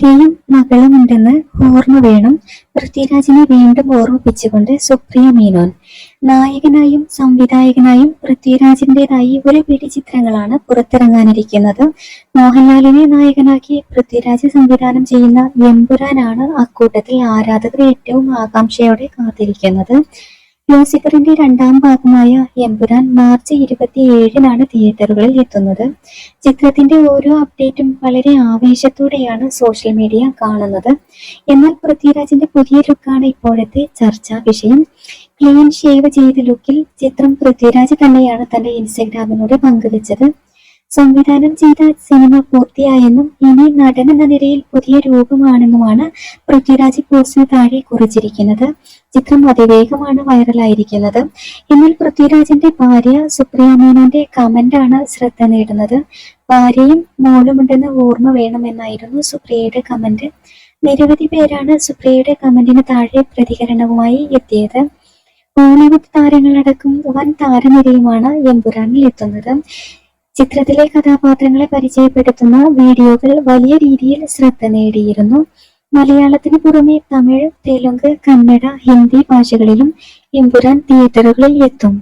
ഭാര്യയും മകളും ഉണ്ടെന്ന് ഓർമ്മ വേണം. പൃഥ്വിരാജിനെ വീണ്ടും ഓർമ്മിപ്പിച്ചുകൊണ്ട് സുപ്രിയ മീനോൻ നായകനായും സംവിധായകനായും പൃഥ്വിരാജിന്റേതായി ഒരു പിടി ചിത്രങ്ങളാണ് പുറത്തിറങ്ങാനിരിക്കുന്നത്. മോഹൻലാലിനെ നായകനാക്കി പൃഥ്വിരാജ് സംവിധാനം ചെയ്യുന്ന എമ്പുരാനാണ് അക്കൂട്ടത്തിൽ ആരാധകർ ഏറ്റവും ആകാംക്ഷയോടെ കാത്തിരിക്കുന്നത്. ലൂസിഫറിന്റെ രണ്ടാം ഭാഗമായ എമ്പുരാൻ മാർച്ച് ഇരുപത്തിയേഴിനാണ് തിയേറ്ററുകളിൽ എത്തുന്നത്. ചിത്രത്തിന്റെ ഓരോ അപ്ഡേറ്റും വളരെ ആവേശത്തോടെയാണ് സോഷ്യൽ മീഡിയ കാണുന്നത്. എന്നാൽ പൃഥ്വിരാജിന്റെ പുതിയ ലുക്കാണ് ഇപ്പോഴത്തെ ചർച്ചാ വിഷയം. ക്ലീൻ ഷേവ് ചെയ്ത ലുക്കിൽ ചിത്രം പൃഥ്വിരാജ് തന്നെയാണ് തന്റെ ഇൻസ്റ്റഗ്രാമിലൂടെ പങ്കുവച്ചത്. സംവിധാനം ചെയ്ത സിനിമ പൂർത്തിയായെന്നും ഇനി നടൻ എന്ന നിലയിൽ പുതിയ രൂപമാണെന്നുമാണ് പൃഥ്വിരാജ് പോസ്റ്റിന് താഴെ കുറിച്ചിരിക്കുന്നത്. ചിത്രം അതിവേഗമാണ് വൈറലായിരിക്കുന്നത്. എന്നാൽ പൃഥ്വിരാജിന്റെ ഭാര്യ സുപ്രിയ മേനോന്റെ കമന്റാണ് ശ്രദ്ധ നേടുന്നത്. ഭാര്യയും മോളുമുണ്ടെന്ന് ഓർമ്മ വേണമെന്നായിരുന്നു സുപ്രിയയുടെ കമന്റ് നിരവധി പേരാണ് സുപ്രിയയുടെ കമന്റിന് താഴെ പ്രതികരണവുമായി എത്തിയത്. ബോളിവുഡ് താരങ്ങളടക്കം വൻ താരനിരയുമാണ് എമ്പുരാനിൽ എത്തുന്നത്. ചിത്രത്തിലെ കഥാപാത്രങ്ങളെ പരിചയപ്പെടുത്തുന്ന വീഡിയോകൾ വലിയ രീതിയിൽ ശ്രദ്ധ നേടിയിരുന്നു. മലയാളത്തിന് പുറമെ തമിഴ് തെലുങ്ക് കന്നഡ ഹിന്ദി ഭാഷകളിലും എമ്പുരാൻ തിയേറ്ററുകളിൽ എത്തും.